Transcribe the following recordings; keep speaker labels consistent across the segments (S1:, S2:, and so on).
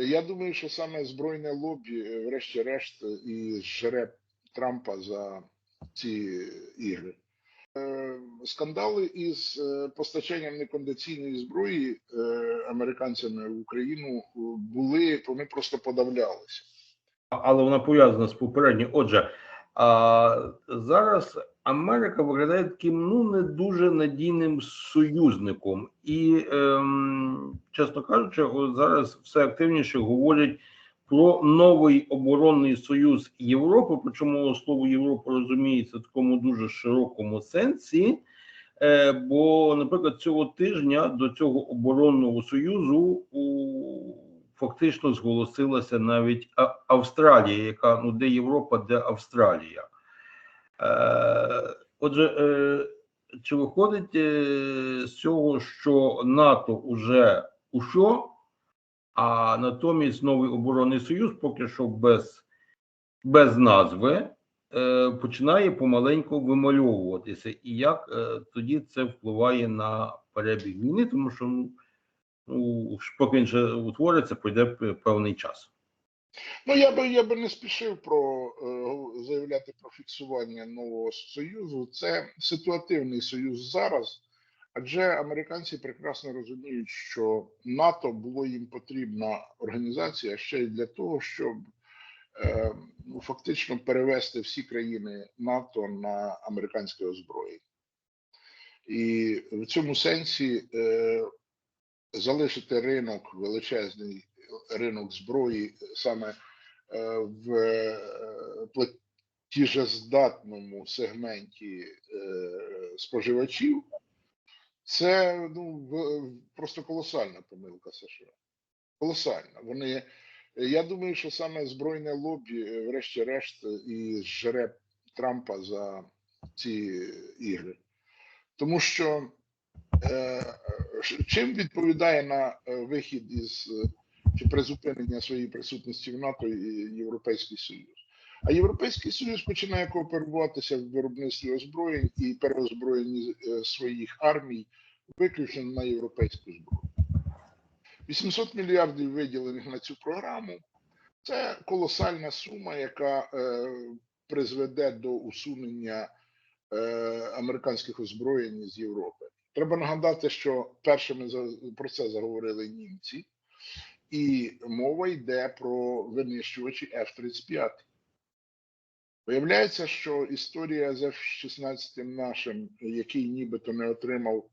S1: Я думаю, що саме збройне лобі, е, врешті-решт, і жере Трампа за ці ігри. Е, Скандали із е, постачанням некондиційної зброї е, американцями в Україну е, були, вони просто подавлялися.
S2: але вона пов'язана з попередньою. Отже, а, зараз Америка виглядає таким ну не дуже надійним союзником, і, ем, чесно кажучи, зараз все активніше говорять про новий оборонний союз Європи. Причому слово Європа розуміється в такому дуже широкому сенсі. Е, бо, наприклад, цього тижня до цього оборонного союзу у фактично зголосилася навіть Австралія, яка ну де Європа, де Австралія. Е, отже, е, чи виходить е, з цього, що НАТО уже ущо, а натомість новий оборонний союз поки що без, без назви е, починає помаленьку вимальовуватися, і як е, тоді це впливає на перебіг війни, тому що ну, поки він ще утвориться, пройде п- певний час.
S1: Ну, я би я би не спішив про е, заявляти про фіксування нового союзу. Це ситуативний союз зараз, адже американці прекрасно розуміють, що НАТО було їм потрібна організація ще й для того, щоб е, ну, фактично перевести всі країни НАТО на американське озброєння. І в цьому сенсі е, залишити ринок, величезний ринок зброї саме е, в е, платіжездатному сегменті е, споживачів, це ну, просто колосальна помилка США. Колосальна. Вони, я думаю, що саме збройне лобі, врешті-решт, і жере Трампа за ці ігри. Тому що чим відповідає на е, вихід із е, чи призупинення своєї присутності в НАТО і Європейський Союз? А Європейський Союз починає кооперуватися в виробництві озброєнь і переозброєнні е, своїх армій виключно на європейську зброю. 800 мільярдів виділених на цю програму це колосальна сума, яка е, призведе до усунення е, американських озброєнь з Європи. Треба нагадати, що першими про це заговорили німці, і мова йде про винищувачі F-35. Виявляється, що історія з F-16 нашим, який нібито не отримав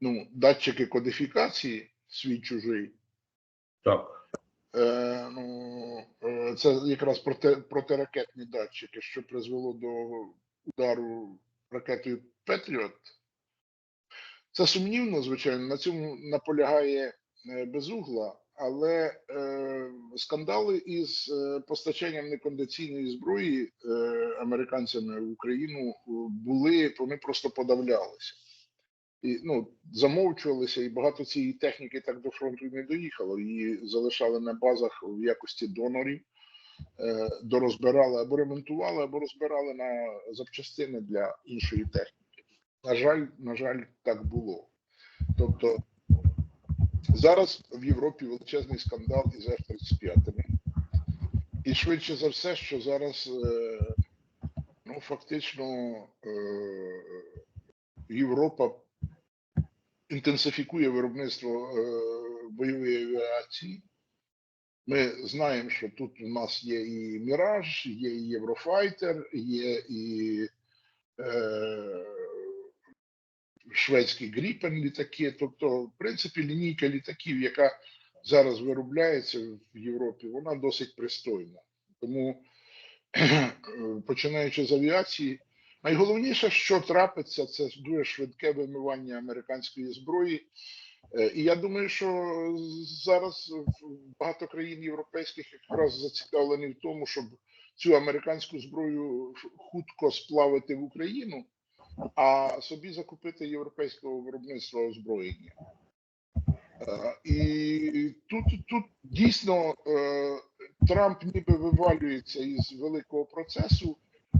S1: ну, датчики кодифікації свій чужий,
S2: Так.
S1: Е, ну, е, це якраз проти, протиракетні датчики, що призвело до удару ракетою Петріот. Це сумнівно, звичайно, на цьому наполягає е, безугла, але е, скандали із е, постачанням некондиційної зброї е, американцями в Україну е, були, вони просто подавлялися. І ну, замовчувалися, і багато цієї техніки так до фронту не доїхало. Її залишали на базах в якості донорів, е, дорозбирали або ремонтували, або розбирали на запчастини для іншої техніки. На жаль, на жаль, так було. Тобто зараз в Європі величезний скандал із F-35. І швидше за все, що зараз е, ну, фактично е, Європа інтенсифікує виробництво е, бойової авіації. Ми знаємо, що тут у нас є і Міраж, є і Єврофайтер, є і шведський Гріпен літаки. Тобто, в принципі, лінійка літаків, яка зараз виробляється в Європі, вона досить пристойна. Тому, починаючи з авіації, найголовніше, що трапиться, це дуже швидке вимивання американської зброї. Е, І я думаю, що зараз багато країн європейських якраз зацікавлені в тому, щоб цю американську зброю хутко сплавити в Україну, а собі закупити європейського виробництва озброєння. Е, І тут, тут дійсно е, Трамп ніби вивалюється із великого процесу,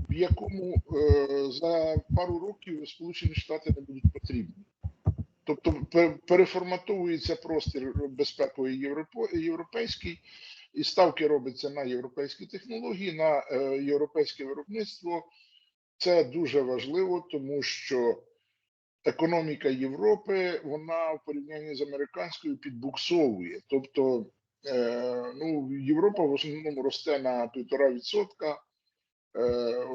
S1: в якому е, за пару років Сполучені Штати не будуть потрібні. Тобто переформатовується простір безпековий європейський, і ставки робиться на європейські технології, на європейське виробництво. Це дуже важливо, тому що економіка Європи вона в порівнянні з американською підбуксовує. Тобто, е, ну, Європа в основному росте на півтора відсотка, е,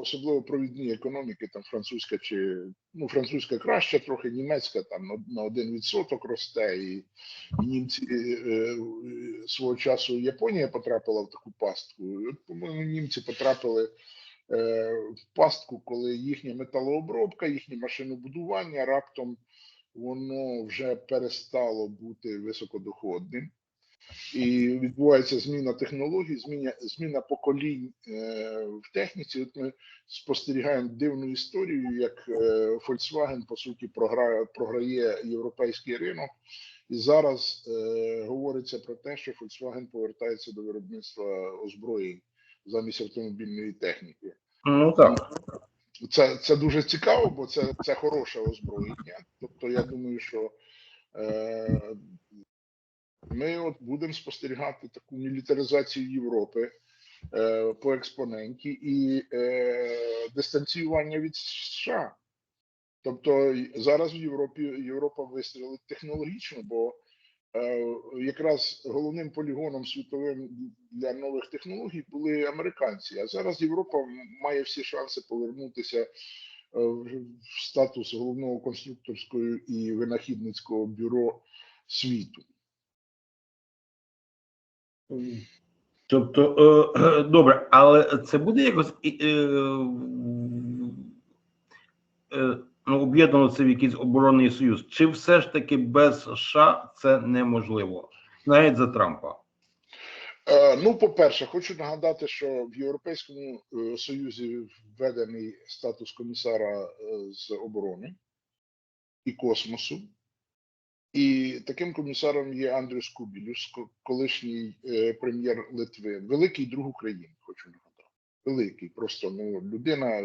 S1: особливо провідні економіки, там французька чи ну, французька краща, трохи німецька там на- один відсоток росте, і, і німці е, е, свого часу Японія потрапила в таку пастку. По-моєму, німці потрапили в пастку, коли їхня металообробка, їхнє машинобудування раптом воно вже перестало бути високодоходним. І відбувається зміна технологій, зміна, зміна поколінь е, в техніці. От ми спостерігаємо дивну історію, як е, Volkswagen по суті програє, програє європейський ринок, і зараз е, говориться про те, що Volkswagen повертається до виробництва озброєнь замість автомобільної техніки.
S2: Ну так.
S1: Це, це дуже цікаво, бо це, це хороше озброєння. Тобто, я думаю, що е, ми от будемо спостерігати таку мілітаризацію Європи е, по експоненті і е, дистанціювання від США. Тобто зараз в Європі Європа вистрілить технологічно, бо якраз головним полігоном світовим для нових технологій були американці. А зараз Європа має всі шанси повернутися е, в в статус головного конструкторського і винахідницького бюро світу.
S2: Тобто, е, добре, але це буде якось ну, об'єднано це в якийсь оборонний союз. Чи все ж таки без США це неможливо? Навіть за Трампа.
S1: Е, Ну, по-перше, хочу нагадати, що в Європейському е, Союзі введений статус комісара е, з оборони і космосу. І таким комісаром є Андрюс Кубілюс, колишній е, прем'єр Литви, великий друг України, хочу нагадати. Великий, просто ну, людина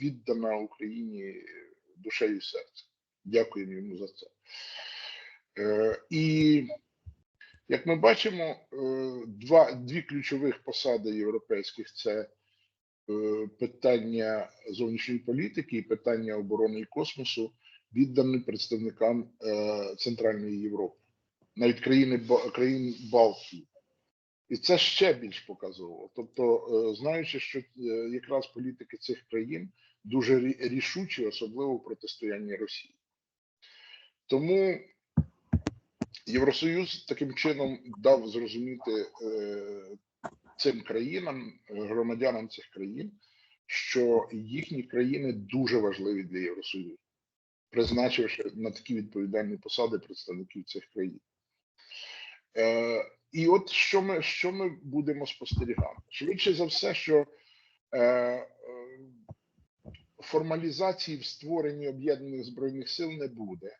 S1: віддана Україні душею і серцем. Дякуємо йому за це. Е, і як ми бачимо, е, два, дві ключових посади європейських це е, питання зовнішньої політики і питання оборони і космосу віддані представникам е, Центральної Європи, навіть країни країн Балтії. І це ще більш показово. Тобто, знаючи, що якраз політики цих країн дуже рі- рішучі, особливо в протистоянні Росії. Тому Євросоюз таким чином дав зрозуміти е, цим країнам, е, громадянам цих країн, що їхні країни дуже важливі для Євросоюзу, призначивши на такі відповідальні посади представників цих країн. Е, і от що ми, що ми будемо спостерігати? Швидше за все, що е, формалізації в створенні об'єднаних збройних сил не буде.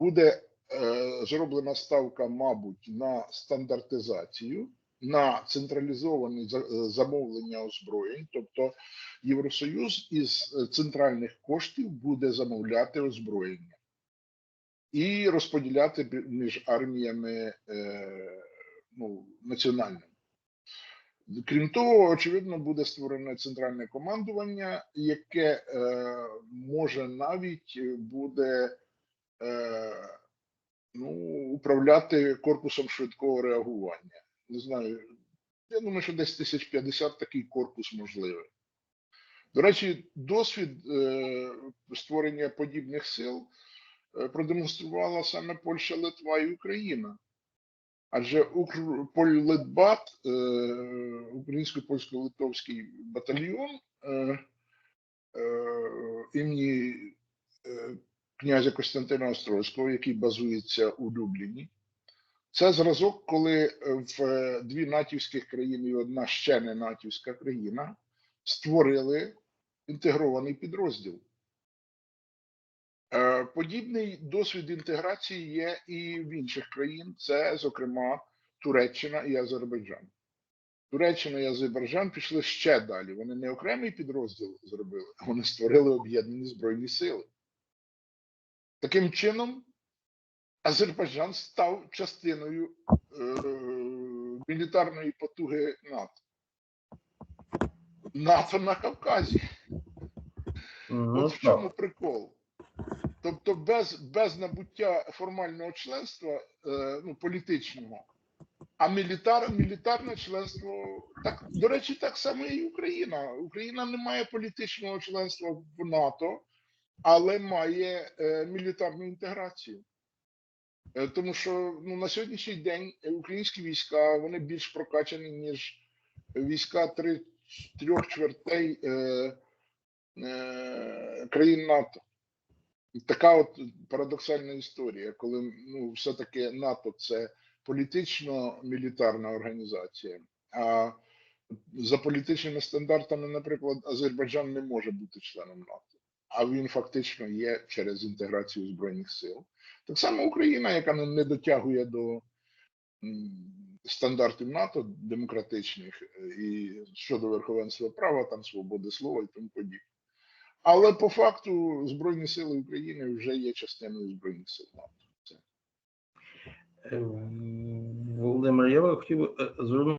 S1: Буде е, зроблена ставка, мабуть, на стандартизацію, на централізоване е, замовлення озброєнь, тобто Євросоюз із центральних коштів буде замовляти озброєння і розподіляти між арміями е, ну, національними. Крім того, очевидно, буде створене центральне командування, яке е, може навіть е, буде е, ну, управляти корпусом швидкого реагування. Не знаю, я думаю, що десь 1050 такий корпус можливий. До речі, досвід е, створення подібних сил е, продемонструвала саме Польща, Литва і Україна. Адже Укрполлитбат, е, українсько-польсько-литовський батальйон е, е, імені князя Костянтина Острозького, який базується у Любліні. Це зразок, коли в дві натівських країни і одна ще не натівська країна створили інтегрований підрозділ. Е, Подібний досвід інтеграції є і в інших країн, це, зокрема, Туреччина і Азербайджан. Туреччина і Азербайджан пішли ще далі. Вони не окремий підрозділ зробили, вони створили об'єднані збройні сили. Таким чином, Азербайджан став частиною е, мілітарної потуги НАТО. НАТО на Кавказі.
S2: Ну,
S1: От в чому прикол. Тобто без, без набуття формального членства, е, ну, політичного, а мілітар, мілітарне членство, так, до речі, так само і Україна. Україна не має політичного членства в НАТО, але має е, мілітарну інтеграцію. Е, тому що ну, на сьогоднішній день українські війська вони більш прокачані, ніж війська три, трьох чвертей е, е, країн НАТО. Така от парадоксальна історія, коли ну, все-таки НАТО це політично-мілітарна організація. А за політичними стандартами, наприклад, Азербайджан не може бути членом НАТО, а він фактично є через інтеграцію збройних сил. Так само Україна, яка ну, не дотягує до стандартів НАТО демократичних е, і щодо верховенства права, там свободи слова і тому подібне. Але по факту Збройні сили України вже є частиною Збройних сил НАТО.
S2: Е, Володимир, я хотів е, звернути